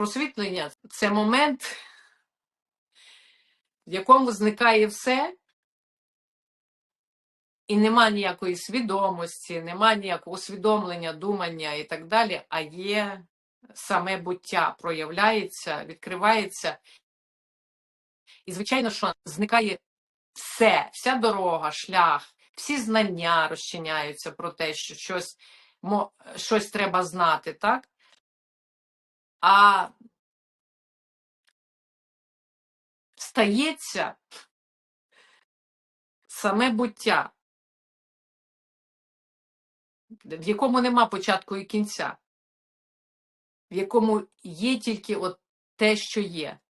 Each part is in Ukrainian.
Просвітлення це момент, в якому зникає все, і нема ніякої свідомості, нема ніякого усвідомлення, думання і так далі, а є саме буття, проявляється, відкривається. І, звичайно, що зникає все, вся дорога, шлях, всі знання розчиняються про те, що щось, щось треба знати, так? А стається саме буття, в якому нема початку і кінця, в якому є тільки от те, що є.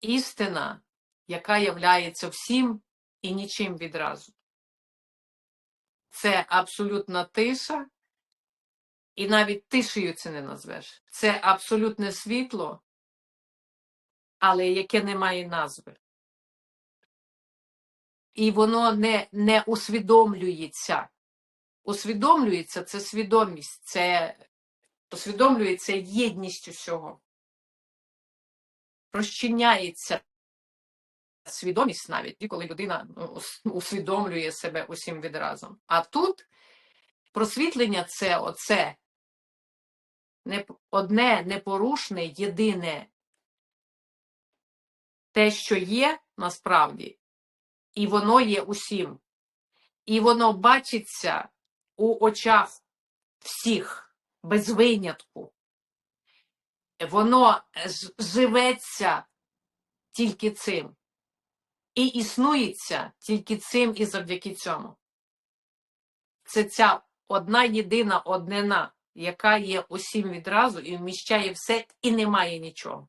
Істина, яка являється всім і нічим відразу. Це абсолютна тиша, і навіть тишею це не назвеш. Це абсолютне світло, але яке не має назви. І воно не, не усвідомлюється. Усвідомлюється це свідомість, це усвідомлюється єдність усього. Розчиняється свідомість навіть, коли людина ну, усвідомлює себе усім відразом. А тут просвітлення це оце одне непорушне, єдине те, що є насправді, і воно є усім. І воно бачиться у очах всіх, без винятку. Воно живеться тільки цим. І існується тільки цим і завдяки цьому. Це ця одна єдина однина, яка є усім відразу і вміщає все, і немає нічого.